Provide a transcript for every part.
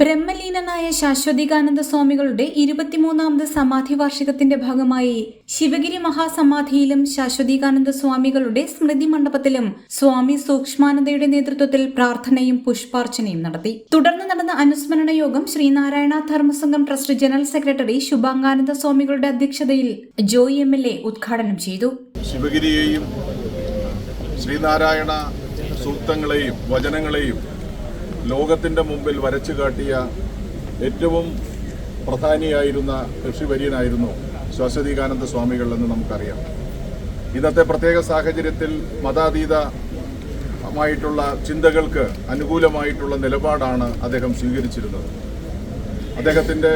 ബ്രഹ്മലീനനായ ശാശ്വതികാനന്ദ സ്വാമികളുടെ ഇരുപത്തിമൂന്നാമത് സമാധി വാർഷികത്തിന്റെ ഭാഗമായി ശിവഗിരി മഹാസമാധിയിലും ശാശ്വതികാനന്ദ സ്വാമികളുടെ സ്മൃതി മണ്ഡപത്തിലും സ്വാമി സൂക്ഷ്മാനന്ദയുടെ നേതൃത്വത്തിൽ പ്രാർത്ഥനയും പുഷ്പാർച്ചനയും നടത്തി. തുടർന്ന് നടന്ന അനുസ്മരണ യോഗം Sreenarayana Dharmasangham trust general secretary Subhangananda സ്വാമികളുടെ അധ്യക്ഷതയിൽ ജോയി എം എൽ എ ഉദ്ഘാടനം ചെയ്തു. ശിവഗിരിയെയും ശ്രീനാരായണ സൂക്തങ്ങളെയും വചനങ്ങളെയും ലോകത്തിന്റെ മുമ്പിൽ വരച്ചു കാട്ടിയ ഏറ്റവും പ്രധാനിയായിരുന്ന ഋഷിവര്യനായിരുന്നു സ്വാമികൾ എന്ന് നമുക്കറിയാം. ഇന്നത്തെ പ്രത്യേക സാഹചര്യത്തിൽ മതാതീതമായിട്ടുള്ള ചിന്തകൾക്ക് അനുകൂലമായിട്ടുള്ള നിലപാടാണ് അദ്ദേഹം സ്വീകരിച്ചിരുന്നത്. അദ്ദേഹത്തിന്റെ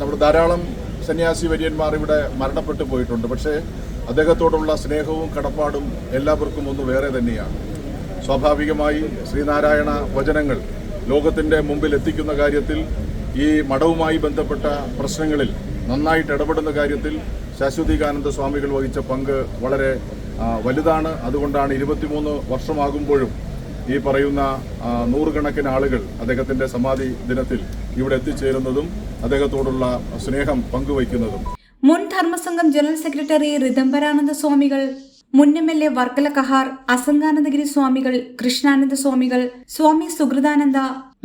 നമ്മുടെ ധാരാളം സന്യാസി വര്യന്മാർ ഇവിടെ മരണപ്പെട്ടു പോയിട്ടുണ്ട്. പക്ഷേ അദ്ദേഹത്തോടുള്ള സ്നേഹവും കടപ്പാടും എല്ലാവർക്കും ഒന്ന് വേറെ തന്നെയാണ്. സ്വാഭാവികമായി ശ്രീനാരായണ വചനങ്ങൾ ലോകത്തിന്റെ മുമ്പിൽ എത്തിക്കുന്ന കാര്യത്തിൽ ഈ മഠവുമായി ബന്ധപ്പെട്ട പ്രശ്നങ്ങളിൽ നന്നായിട്ട് ഇടപെടുന്ന കാര്യത്തിൽ ശാശ്വതീകാനന്ദ സ്വാമികൾ വഹിച്ച പങ്ക് വളരെ വലുതാണ്. അതുകൊണ്ടാണ് ഇരുപത്തിമൂന്ന് വർഷമാകുമ്പോഴും ഈ പറയുന്ന നൂറുകണക്കിന് ആളുകൾ അദ്ദേഹത്തിന്റെ സമാധി ദിനത്തിൽ ഇവിടെ എത്തിച്ചേരുന്നതും അദ്ദേഹത്തോടുള്ള സ്നേഹം പങ്കുവയ്ക്കുന്നതും. മുൻ ധർമ്മസംഘം ജനറൽ സെക്രട്ടറി റിദംബരാനന്ദ സ്വാമികൾ മുൻ M L A Varkala Kahar Asanganandagiri സ്വാമികൾ കൃഷ്ണാനന്ദ സ്വാമികൾ സ്വാമി സുഹൃദാനന്ദ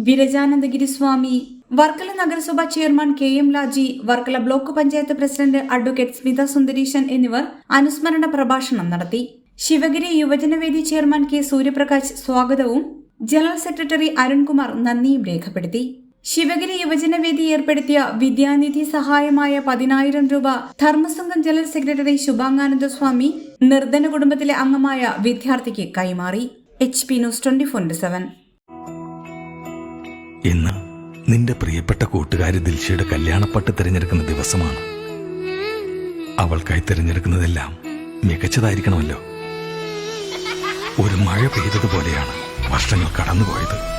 വിരജാനന്ദഗിരി സ്വാമി വർക്കല നഗരസഭ chairman K M Laji Varkala block panchayat president advocate Smitha Sundareesan എന്നിവർ അനുസ്മരണ പ്രഭാഷണം നടത്തി. ശിവഗിരി യുവജനവേദി ചെയർമാൻ കെ സൂര്യപ്രകാശ് സ്വാഗതവും ജനറൽ സെക്രട്ടറി അരുൺകുമാർ നന്ദിയും രേഖപ്പെടുത്തി. ശിവഗിരി യുവജനവേദി ഏർപ്പെടുത്തിയ വിദ്യാനിധി സഹായമായ പതിനായിരം രൂപ ധർമ്മസംഘം ജനറൽ സെക്രട്ടറി ശുഭാംഗാനന്ദ സ്വാമി നിർധന കുടുംബത്തിലെ അംഗമായ വിദ്യാർത്ഥിക്ക് കൈമാറി. H P news twenty four seven. ഇന്ന് നിന്റെ പ്രിയപ്പെട്ട കൂട്ടുകാരി ദിൽഷയുടെ കല്യാണപ്പട്ട് തിരഞ്ഞെടുക്കുന്ന ദിവസമാണ്. അവൾക്കായി തിരഞ്ഞെടുക്കുന്നതെല്ലാം മികച്ചതായിരിക്കണമല്ലോ. ഒരു മഴ പെയ്തതുപോലെയാണ് വർഷങ്ങൾ കടന്നുപോയത്.